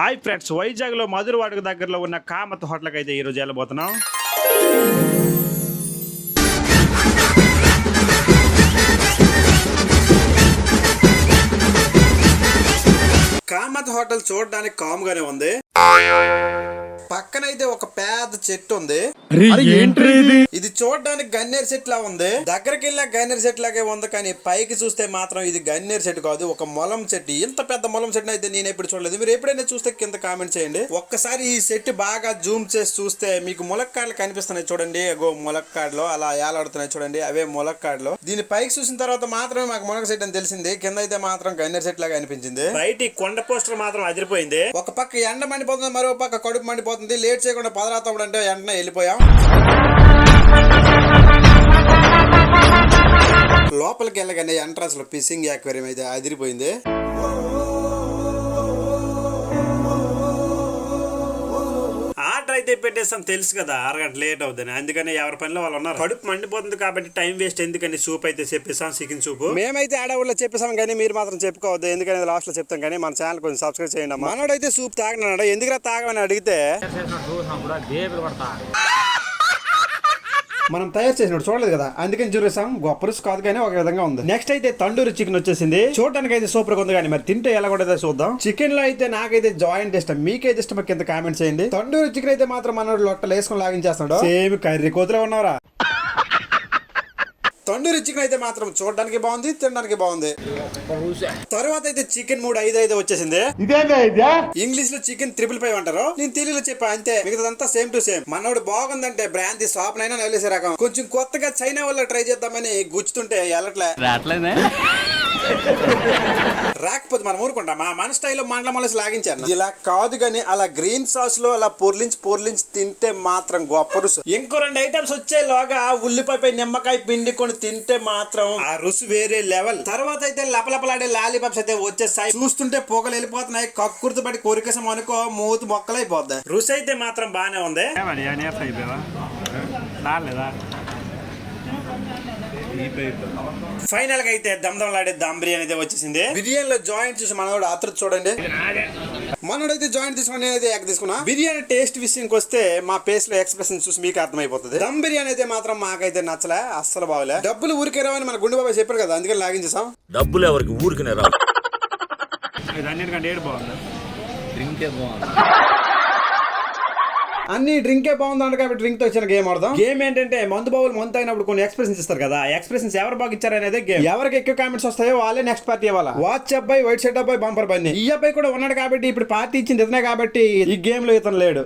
Hi friends వైజాగ్లో మధురవాడకు దగ్గరలో ఉన్న కామత్ హోటల్కి అయితే ఈ రోజు వెళ్ళబోతున్నాం. కామత్ హోటల్ చూడడానికి కామ్ గానే ఉంది. పక్కనైతే ఒక పెద్ద చెట్టు ఉంది. ఇది? చూడడానికి గన్నేరు చెట్టు లా ఉంది. దగ్గరికి వెళ్ళిన గన్నేరు చెట్టు లాగే ఉంది కానీ పైకి చూస్తే మాత్రం ఇది గన్నేరు చెట్టు కాదు ఒక మొలం చెట్టు. ఇంత పెద్ద మొలం చెట్టు అయితే నేను ఎప్పుడు చూడలేదు. మీరు ఎప్పుడైనా చూస్తే కింద కామెంట్ చేయండి. ఒక్కసారి ఈ చెట్టు బాగా జూమ్ చేసి చూస్తే మీకు ములక్కాడలు కనిపిస్తున్నాయి చూడండి. అగో ములక్కాడలు అలా ఏలాడుతున్నాయి చూడండి. అవే ములక్కాడలు. దీని పైకి చూసిన తర్వాత మాత్రమే మాకు మునగ చెట్టు అని తెలిసింది. కింద అయితే మాత్రం గన్నేరు చెట్టు లాగా అనిపించింది. బయట కొండ పోస్టర్ మాత్రం అదిరిపోయింది. ఒక పక్క ఎండ మండిపోతుంది మరో పక్క కడుపు మండిపోతుంది. లేట్ చేయకుండా పదరాతప్పుడు అంటే వెంటనే వెళ్ళిపోయాం. లోపలికి వెళ్ళగానే ఎంట్రన్స్లో ఫిషింగ్ యాక్వేరియం అయితే అదిరిపోయింది. అయితే పెట్టేస్తాం తెలుసు కదా అరగంట లేట్ అవుతుంది అందుకని ఎవరి పనిలో వాళ్ళు ఉన్నారు. కడుపు మండిపోతుంది కాబట్టి టైం వేస్ట్. ఎందుకని సూప్ అయితే చెప్పేసాం చికెన్ సూప్. మేమైతే ఆడవుల్లో చెప్పేసాం కానీ మీరు మాత్రం చెప్పుకోవద్దు. ఎందుకని లాస్ట్లో చెప్తాం కానీ మన ఛానల్ కొంచెం సబ్స్క్రైబ్ చేయండి అమ్మా. మనోడైతే సూప్ తాగినాడు ఎందుకురా తాగమని అడిగితే? మనం తయారు చేసినట్టు చూడలేదు కదా. అందుకని చూరేసాం గొప్ప రుచి కాదు కానీ ఒక విధంగా ఉంది. నెక్స్ట్ అయితే తండూరి చికెన్ వచ్చేసింది. చూడడానికి అయితే సూపర్గా ఉంది కానీ మరి తింటే ఎలా కూడా చూద్దాం. చికెన్లో అయితే నాకైతే జాయింట్ ఇష్టం. మీకైతే ఇష్టం కింద కామెంట్ చేయండి. తండూరి చికెన్ అయితే మాత్రం మన లొట్టలు వేసుకొని లాగించేస్తున్నాడు. సేమ్ కర్రీ కోతిలో ఉన్నారా తండూరి చికెన్ అయితే మాత్రం చూడడానికి బాగుంది తినడానికి బాగుంది. తర్వాత అయితే చికెన్ మూడు ఐదు ఐదు వచ్చేసింది. ఇంగ్లీష్లో చికెన్ త్రిపుల్ ఫైవ్ అంటారు. నేను తెలుగులో చెప్పా అంతే. మిగతాదంతా సేమ్ టు సేమ్ మనోడు బాగుందంటే బ్రాండ్ షాప్ నైనా నవ్లేసే రకం. కొంచెం కొత్తగా చైనా వల్ల ట్రై చేద్దామని గుచ్చుతుంటే ఎలట్లే రాకపోతే మనం ఊరుకుంటామా మన స్టైల్లో మండలం మొలసి లాగించాను ఇలా కాదు గాని అలా గ్రీన్ సాస్లో అలా పొర్లించి పొర్లించి తింటే మాత్రం గొప్ప రుసు. ఇంకో రెండు ఐటమ్స్ వచ్చేలోగా ఉల్లిపాయ నిమ్మకాయ పిండికొని తింటే మాత్రం ఆ రుసు వేరే లెవెల్. తర్వాత అయితే లపలపలాడే లాలీపాప్స్ అయితే వచ్చేసాయి. చూస్తుంటే పొగలు వెళ్ళిపోతున్నాయి. కక్కుర్తి పడి కోరికేసాం అనుకో మూతి మొక్కలైపోద్ది. రుచి అయితే మాత్రం బానే ఉంది. ఫైనల్గా అయితే దమ్దమ్లాడే దమ్ బిర్యానీ అయితే వచ్చేసింది. బిర్యానీలో జాయింట్ చూసి మనోడు ఆతృత చూడండి. మనోడైతే జాయింట్ తీసుకుని నేనైతే ఎగ్ తీసుకున్నా. బిర్యానీ టేస్ట్ విషయానికి వస్తే మా పేస్లో ఎక్స్ప్రెషన్ చూసి మీకు అర్థమైపోతుంది. దమ్ బిర్యానీ అయితే మాత్రం మాకైతే నచ్చలే అస్సలు బాగలే. డబ్బులు ఊరికే రావని మన గుండె బాబాయ్ చెప్పారు కదా అందుకని లాగించేసాం డబ్బులు ఎవరికి ఊరికనే రావు. అన్నిటికంటే ఏడు బాగుంది. డ్రింకే బాగుంది. అన్ని డ్రింకే బాగుందంట కాబట్టి డ్రింక్తో వచ్చిన గేమ్ ఆడదాం. గేమ్ ఏంటంటే మందు బాబులు మంత్ అయినప్పుడు కొన్ని ఎక్స్ప్రెషన్స్ ఇస్తారు కదా. ఎక్స్ప్రెషన్స్ ఎవరు బాగా ఇచ్చారు అనేది గేమ్. ఎవరికి ఎక్కువ కామెంట్స్ వస్తాయో వాళ్ళే నెక్స్ట్ పార్టీ ఇవ్వాలి? వాచ్ అబ్బాయి వైట్ షర్ట్ అబ్బాయి బంపర్ బన్నీ ఈ అబ్బాయి కూడా ఉన్నాడు కాబట్టి ఇప్పుడు పార్టీ ఇచ్చింది ఇతనే కాబట్టి ఈ గేమ్లో ఇతను లేడు.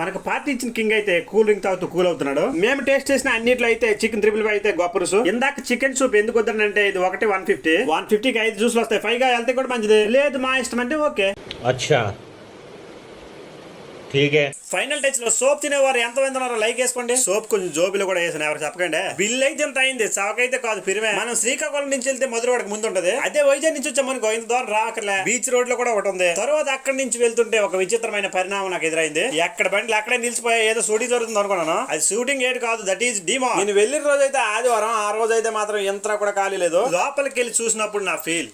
మనకు పార్టీ ఇచ్చిన కింగ్ అయితే కూల్ డ్రింక్ తాగుతూ కూల్ అవుతున్నాడు. మేము టేస్ట్ చేసిన అన్నిట్లో అయితే చికెన్ త్రిపుల్ అయితే గొప్ప రుసు. ఇందాక చికెన్ సూప్ ఎందుకు వద్దనంటే ఇది ఒకటి వన్ ఫిఫ్టీ వన్ ఫిఫ్టీకి ఐదు జ్యూస్లు వస్తాయి. ఫైవ్గా వెళ్తే కూడా మంచిది. లేదు మా ఇష్టం అంటే ఓకే. అచ్చా. ఫైనల్ టచ్లో సోప్ తినేవారు ఎంత మంది ఉన్నారో లైక్ వేసుకోండి సోప్ కొంచెం జోబిలో కూడా వేసాను ఎవరు చెప్పకండి. బిల్ అయితే ఎంత అయింది చవకైతే కాదు పిరిమే మనం శ్రీకాకుళం నుంచి వెళ్తే మధురవాడకి ముందు ఉంటది అదే వైజాగ్ నుంచి వచ్చామనుకో ఇంత దూరం రాకర్లే బీచ్ రోడ్లో కూడా ఒకటి ఉంది. తర్వాత అక్కడి నుంచి వెళ్తుంటే ఒక విచిత్రమైన పరిణామం నాకు ఎదురైంది. ఎక్కడ బండ్లు అక్కడే నిలిచిపోయా ఏదో షూటింగ్ జరుగుతుంది అనుకున్నాను. అది షూటింగ్ ఏది కాదు దట్ ఈస్ డిమో నేను వెళ్ళిన రోజు అయితే ఆదివారం ఆ రోజు అయితే మాత్రం ఎంత కూడా ఖాళీ లేదు. లోపలికి వెళ్ళి చూసినప్పుడు నా ఫీల్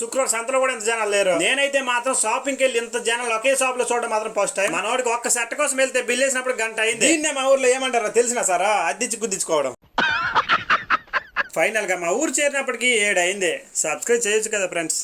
శుక్రవారం సంతలో కూడా ఇంత జనాలు లేరు. నేనైతే మాత్రం షాపింగ్కి వెళ్ళి ఇంత జనాలు ఒకే షాప్లో చూడడం మాత్రం ఫస్ట్ టైం మనోడికి ఒక్క సెట్ కోసం వెళ్తే బిల్ వేసినప్పుడు గంట అయింది. దీన్నే మా ఊర్లో ఏమంటారా? తెలిసిన సారా? అద్దెచ్చి గుద్దించుకోవడం. ఫైనల్గా మా ఊరు చేరినప్పటికీ ఏడు అయింది సబ్స్క్రైబ్ చేయొచ్చు కదా ఫ్రెండ్స్